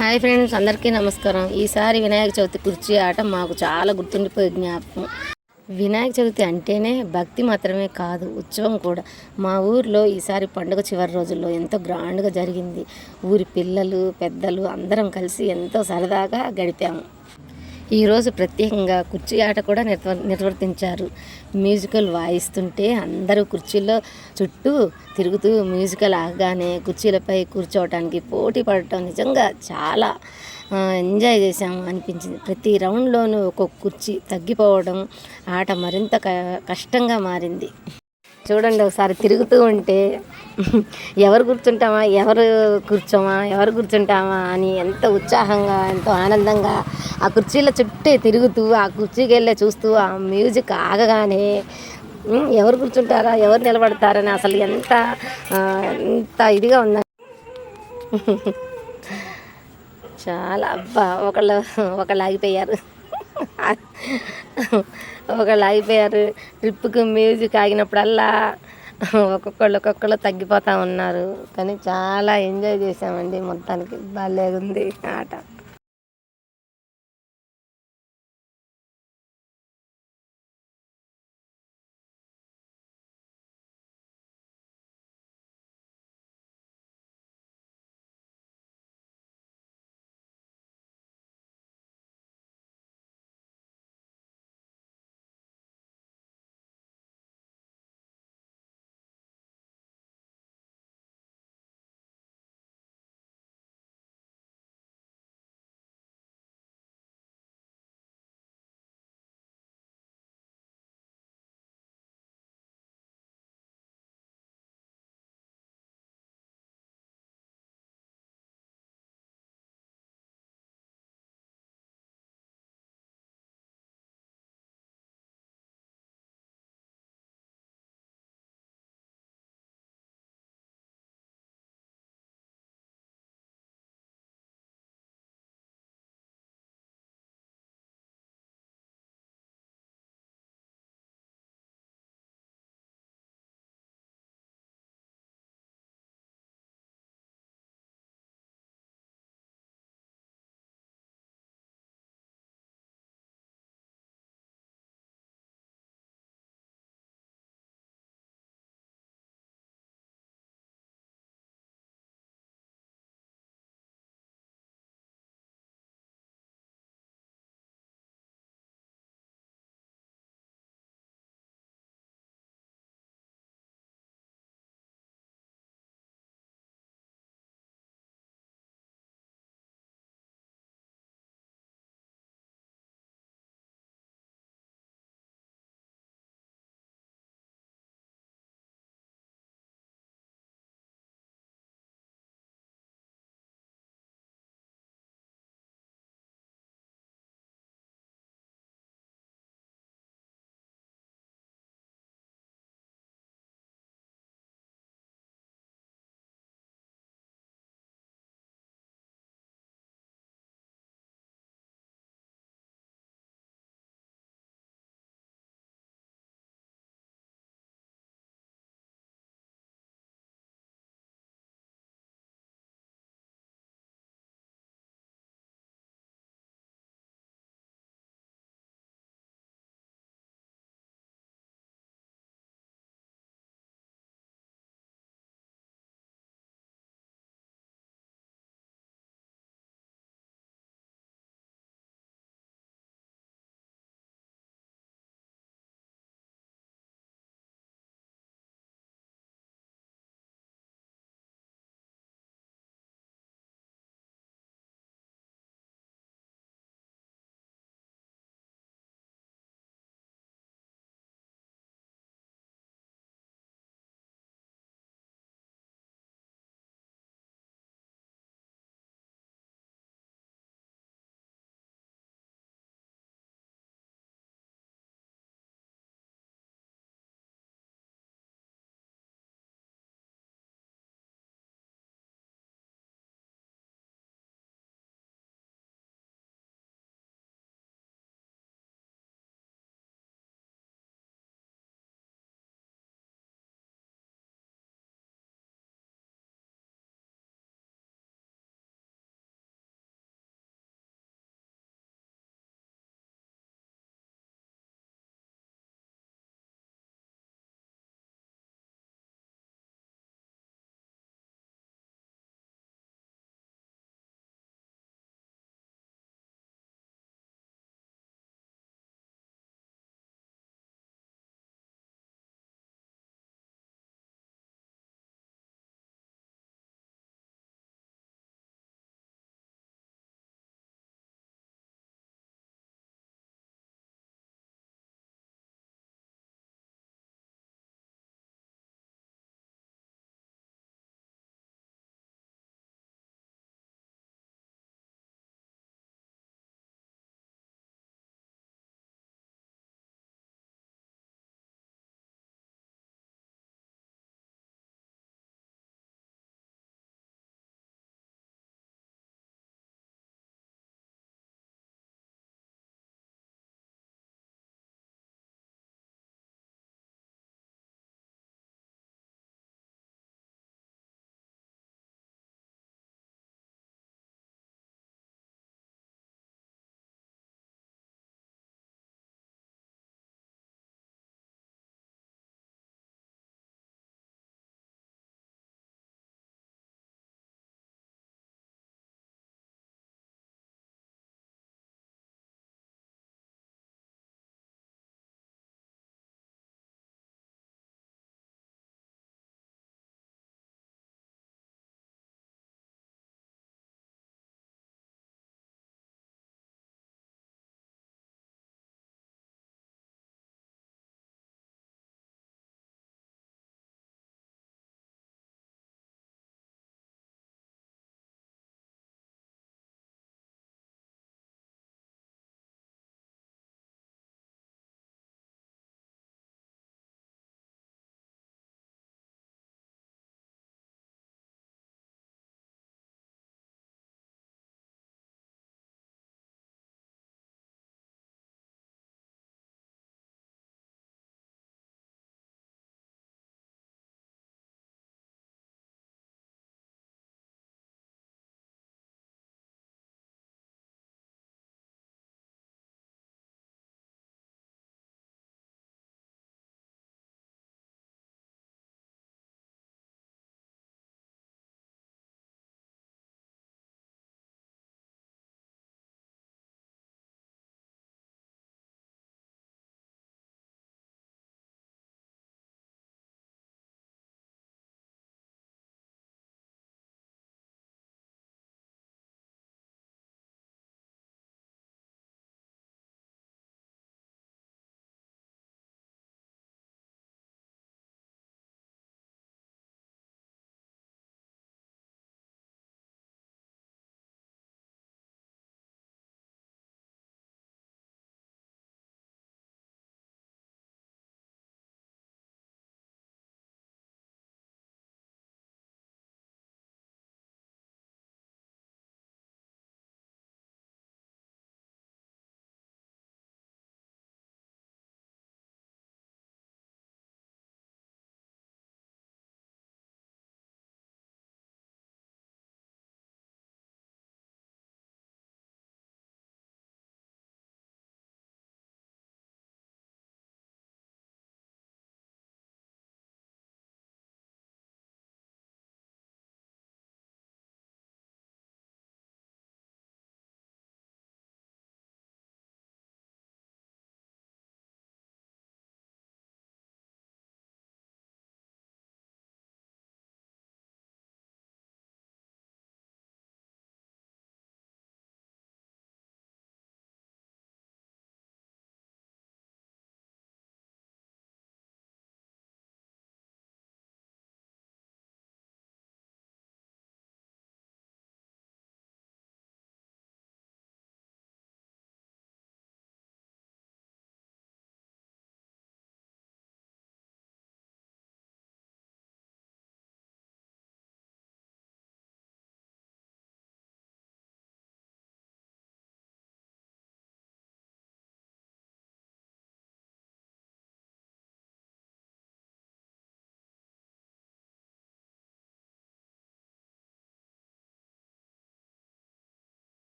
Hi friends అందరికీ నమస్కారం. ఈసారి వినాయక చవితి కుర్చీ ఆట మాకు చాలా గుర్తుండిపోయే జ్ఞాపకం. వినాయక చవితి అంటేనే భక్తి మాత్రమే కాదు ఉత్సవం కూడా. మా ఊర్లో ఈసారి పండుగ చివరి రోజుల్లో ఎంతో గ్రాండ్గా జరిగింది. ఊరి పిల్లలు పెద్దలు అందరం కలిసి ఎంతో సరదాగా గడిపాము. ఈరోజు ప్రత్యేకంగా కుర్చీ ఆట కూడా నిర్వ నిర్వర్తించారు. మ్యూజికల్ వాయిస్తుంటే అందరూ కుర్చీల్లో చుట్టూ తిరుగుతూ మ్యూజికల్ ఆగగానే కుర్చీలపై కూర్చోవటానికి పోటీ పడటం నిజంగా చాలా ఎంజాయ్ చేసాము అనిపించింది. ప్రతి రౌండ్లోనూ ఒక్కొక్క కుర్చీ తగ్గిపోవడం ఆట మరింత క- కష్టంగా మారింది. చూడండి ఒకసారి తిరుగుతూ ఉంటే ఎవరు కూర్చుంటామా ఎవరు కూర్చోమా ఎవరు కూర్చుంటామా అని ఎంత ఉత్సాహంగా ఎంతో ఆనందంగా ఆ కుర్చీల చుట్టే తిరుగుతూ ఆ కుర్చీకి వెళ్ళే చూస్తూ ఆ మ్యూజిక్ ఆగగానే ఎవరు కూర్చుంటారా ఎవరు నిలబడతారని అసలు ఎంత ఎంత ఇదిగా ఉందా చాలా అబ్బా ఒకళ్ళు ఒకళ్ళు ఆగిపోయారు. ఒకళ్ళు అయిపోయారు ట్రిప్కి మ్యూజిక్ ఆగినప్పుడల్లా ఒక్కొక్కళ్ళు ఒక్కొక్కళ్ళు తగ్గిపోతూ ఉన్నారు. కానీ చాలా ఎంజాయ్ చేసామండి మొత్తానికి.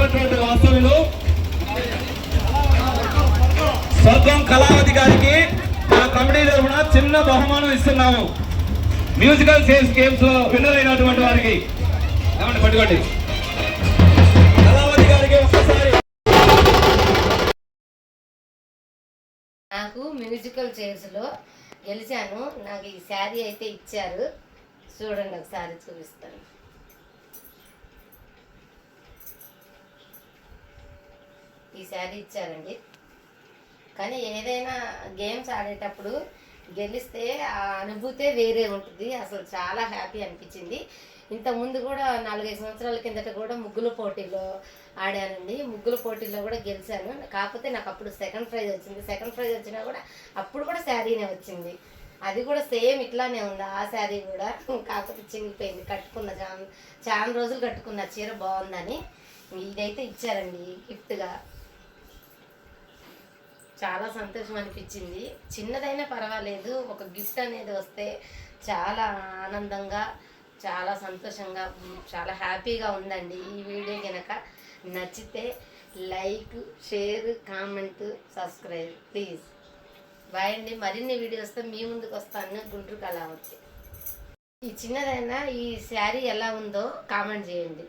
వస్తున్నటువంటి వాస్తవ్యులు స్వర్గం కళావతి గారికి మా కమిటీ తరఫున చిన్న బహుమానం ఇస్తున్నాము. మ్యూజికల్ సేల్స్ గేమ్స్లో విన్నర్ అయినటువంటి వారికి. పట్టుకోండి. కళావతి గారికి ఒక్కసారి. నాకు మ్యూజికల్ చైర్స్లో గెలిచాను. నాకు ఈ శారీ అయితే ఇచ్చారు. చూడండి ఒకసారి చూపిస్తాను. ఈ శారీ ఇచ్చారండి. కానీ ఏదైనా గేమ్స్ ఆడేటప్పుడు గెలిస్తే ఆ అనుభూతే వేరే ఉంటుంది. అసలు చాలా హ్యాపీ అనిపించింది. ఇంత ముందు కూడా నాలుగైదు సంవత్సరాల కిందట కూడా ముగ్గుల పోటీలో ఆడానండి. ముగ్గుల పోటీలో కూడా గెలిచాను. కాకపోతే నాకు అప్పుడు సెకండ్ ప్రైజ్ వచ్చింది. సెకండ్ ప్రైజ్ వచ్చినా కూడా అప్పుడు కూడా శారీనే వచ్చింది. అది కూడా సేమ్ ఇట్లానే ఉంది. ఆ శారీ కూడా కాకపోతే చినిగిపోయింది. కట్టుకున్న చాలా చాలా రోజులు కట్టుకున్న చీర బాగుందని ఇదైతే ఇచ్చారండి గిఫ్ట్గా. చాలా సంతోషం అనిపించింది. చిన్నదైనా పర్వాలేదు ఒక గిఫ్ట్ అనేది వస్తే చాలా ఆనందంగా చాలా సంతోషంగా చాలా హ్యాపీగా ఉందండి ఈ వీడియో కనుక నచ్చితే like share comment subscribe please. Bye అండి. మరిన్ని వీడియోస్తో మీ ముందుకు వస్తాను. అలా కళావతి. ఈ చిన్నదైనా ఈ శారీ ఎలా ఉందో కామెంట్ చేయండి.